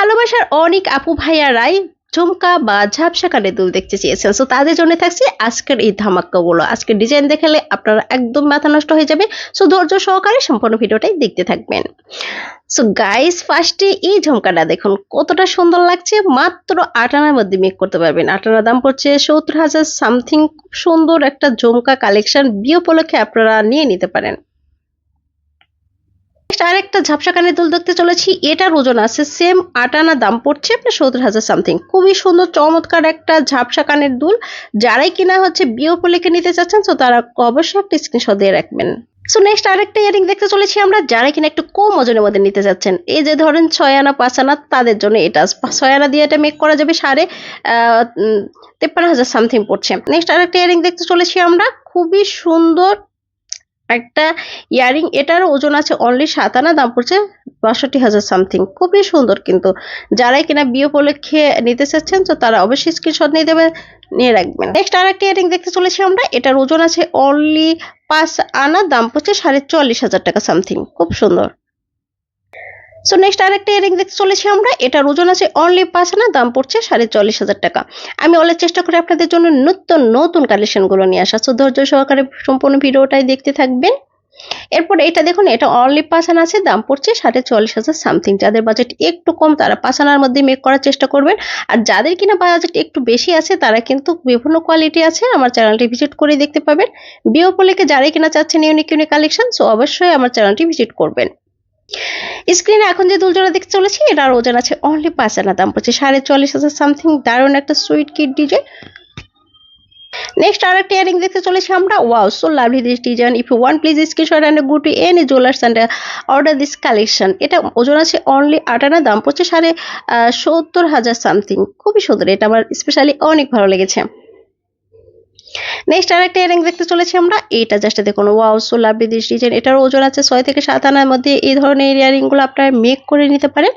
ভালোবাসার অনেক আপু ভাইয়ারাই ঝুমকা বা ঝাপসা কানের দুল দেখতে চেয়েছেন। সো তাদের জন্য থাকছে আজকের এই ধামাক্কাগুলো আজকের ডিজাইন দেখালে আপনারা একদম মাথা নষ্ট হয়ে যাবে। সো ধৈর্য সহকারে সম্পূর্ণ ভিডিওটাই দেখতে থাকবেন। সো গাইস ফার্স্টে এই ঝুমকাটা দেখুন। কতটা সুন্দর লাগছে। মাত্র আট আনার মধ্যে মেক করতে পারবেন। আট আনার দাম পড়ছে সত্তর হাজার সামথিং সুন্দর একটা ঝুমকা কালেকশন বিয়ে উপলক্ষে আপনারা নিয়ে নিতে পারেন। Next, আরেকটা ঝাপসা কানের দুল দেখতে চলেছি। এটার ওজন আছে সেম আটানা দাম পড়ছে আপনার সত্তর হাজার সামথিং খুবই সুন্দর, চমৎকার একটা ঝাপসা কানের দুল। যারাই কিনা হচ্ছে বিয়ে উপলক্ষে নিতে চাচ্ছেন তো তারা অবশ্যই একটা স্ক্রিনশট দিয়ে রাখবেন। সো নেক্সট আরেকটা ইয়ারিং দেখতে চলেছি আমরা। যারা কিনা একটু কম ওজনের মধ্যে নিতে চাচ্ছেন, এই যে ধরেন ছয় আনা, পাঁচ আনা, তাদের জন্য এটা ছয় আনা দিয়ে এটা মেক করা যাবে সাড়ে তেপ্পান্ন হাজার সামথিং পড়ছে। নেক্সট আরেকটা ইয়ারিং দেখতে চলেছি আমরা। খুবই সুন্দর একটা ইয়ারিং এটার ওজন আছে অনলি সাত আনা দাম পড়ছে বাষট্টি হাজার সামথিং খুবই সুন্দর কিন্তু। যারাই কিনা বিয়ে উপলক্ষে নিতে চাচ্ছেন, তো তারা অবশ্যই স্ক্রিনশট নিয়ে দেবে নিয়ে রাখবেন। নেক্সট আর একটা ইয়ারিং দেখতে চলেছি আমরা, এটার ওজন আছে অনলি পাঁচ আনা, দাম পড়ছে সাড়ে চল্লিশ হাজার টাকা সামথিং খুব সুন্দর। সো নেক্সট আরেকটা ইয়ারিং দেখতে চলেছি আমরা। এটার ওজন আছে অনলি পাঁচ আনা, দাম পড়ছে সাড়ে চল্লিশ হাজার টাকা। আমি অনেক চেষ্টা করি আপনাদের জন্য নতুন নতুন কালেকশনগুলো নিয়ে আসা সো ধৈর্য সহকারে সম্পূর্ণ ভিডিওটাই দেখতে থাকবেন। এরপর এটা দেখুন, এটা অনলি পাঁচ আনা আছে, দাম পড়ছে সাড়ে চল্লিশ হাজার সামথিং যাদের বাজেট একটু কম, তারা পাঁচ আনার মধ্যে মেক করার চেষ্টা করবেন। আর যাদের কিনা বাজেট একটু বেশি আছে, তারা কিন্তু বিভিন্ন কোয়ালিটি আছে, আমার চ্যানেলটি ভিজিট করে দেখতে পাবেন। বিয়ে উপলক্ষে যারাই কিনা চাচ্ছেন ইউনিক ইউনিক কালেকশন সো অবশ্যই আমার চ্যানেলটি ভিজিট করবেন। স্ক্রিনে এখন যে দুলজোড়া দেখতে চলেছি, এটার ওজন আছে অনলি পাঁচ আনা দাম পড়ছে, সাড়ে চল্লিশ হাজার সামথিং দারুণ একটা সুইট কিট ডিজাইন নেক্সট আর একটা ইয়ারিং দেখতে চলেছি আমরা wow so lovely this design if one please screenshot and go to any jewellers and order this collection এটা ওজন আছে অনলি আট আনা, দাম পড়ছে সাড়ে সত্তর হাজার সামথিং খুবই সুন্দর, এটা আমার স্পেশালি অনেক ভালো লেগেছে। নেক্সট আরেকটা ইয়ারিং দেখতে চলেছি আমরা। এটা জাস্ট দেখুন wow so lovely this design এটার ওজন আছে ছয় থেকে সাত আনার মধ্যে। এই ধরনের ইয়ারিংগুলো আপনারা মেক করে নিতে পারেন।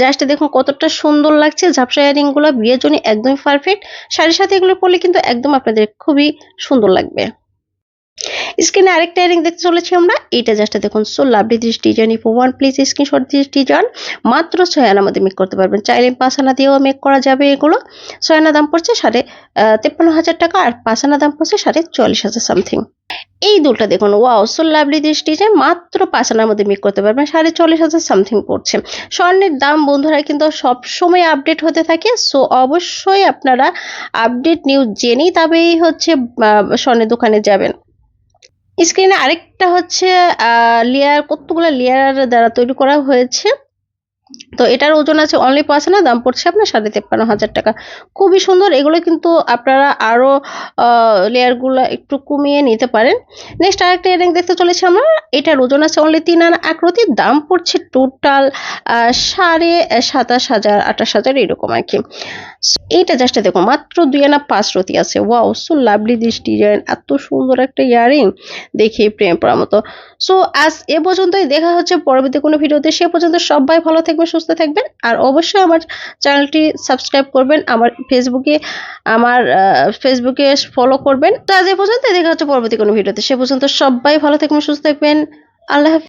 জাস্ট দেখুন কতটা সুন্দর লাগছে, ঝাপসা ইয়ারিংগুলো বিয়ের জন্য একদমই পারফেক্ট শাড়ির সাথে এগুলো পরলে কিন্তু একদম আপনাদের খুবই সুন্দর লাগবে। স্ক্রিনে আরেকটা ইয়ারিং দেখতে চলেছি আমরা। এটা জাস্ট দেখুন so lovely this design if one please screenshot this design মাত্র ছয় আনার মধ্যে মেক করতে পারবেন। চাইলে পাঁচ আনা দিয়েও মেক করা যাবে এগুলো। ছয় আনা দাম পড়ছে সাড়ে তেপ্পান্ন হাজার টাকা আর পাঁচ আনা দাম পড়ছে সাড়ে চল্লিশ হাজার সামথিং এই দুলটা দেখুন wow so lovely this design মাত্র পাঁচ আনার মধ্যে মেক করতে পারবেন। সাড়ে চল্লিশ হাজার সামথিং পড়ছে। স্বর্ণের দাম বন্ধুরা কিন্তু সব সময় আপডেট হতে থাকে। সো অবশ্যই আপনারা আপডেট নিউজ জেনেই তবেই হচ্ছে স্বর্ণের দোকানে যাবেন। স্ক্রিনে আরেকটা হচ্ছে লেয়ার কতগুলো লেয়ার দ্বারা তৈরি করা হয়েছে। তো এটার ওজন আছে অনলি পাঁচ না দাম পড়ছে আপনার সাড়ে তেপ্পান্ন হাজার টাকা। খুবই সুন্দর, এগুলো কিন্তু আপনারা আরও লেয়ারগুলো একটু কমিয়ে নিতে পারেন। নেক্সট আরেকটা ইয়ারিং দেখতে চলেছি আমরা, এটার ওজন আছে অনলি তিন আনা আকৃতির দাম পড়ছে টোটাল সাড়ে সাতাশ হাজার, আঠাশ হাজার এরকম আর কি। এইটা জাস্ট দেখো, মাত্র দুই আনা পাঁচ রতি আছে। Wow so lovely this design এত সুন্দর একটা ইয়ারিং দেখে প্রেম পড়ার মতো সো আজ এ পর্যন্তই, দেখা হচ্ছে পরবর্তী কোনো ভিডিওতে। সে পর্যন্ত সবাই ভালো থাকবেন, সুস্থ থাকবেন, আর অবশ্যই আমার চ্যানেলটি সাবস্ক্রাইব করবেন, আমার ফেসবুকে আমার ফেসবুকে ফলো করবেন। তো আজ এ পর্যন্ত দেখা হচ্ছে পরবর্তী কোনো ভিডিওতে। সে পর্যন্ত সবাই ভালো থাকবেন, সুস্থ থাকবেন। আল্লাহ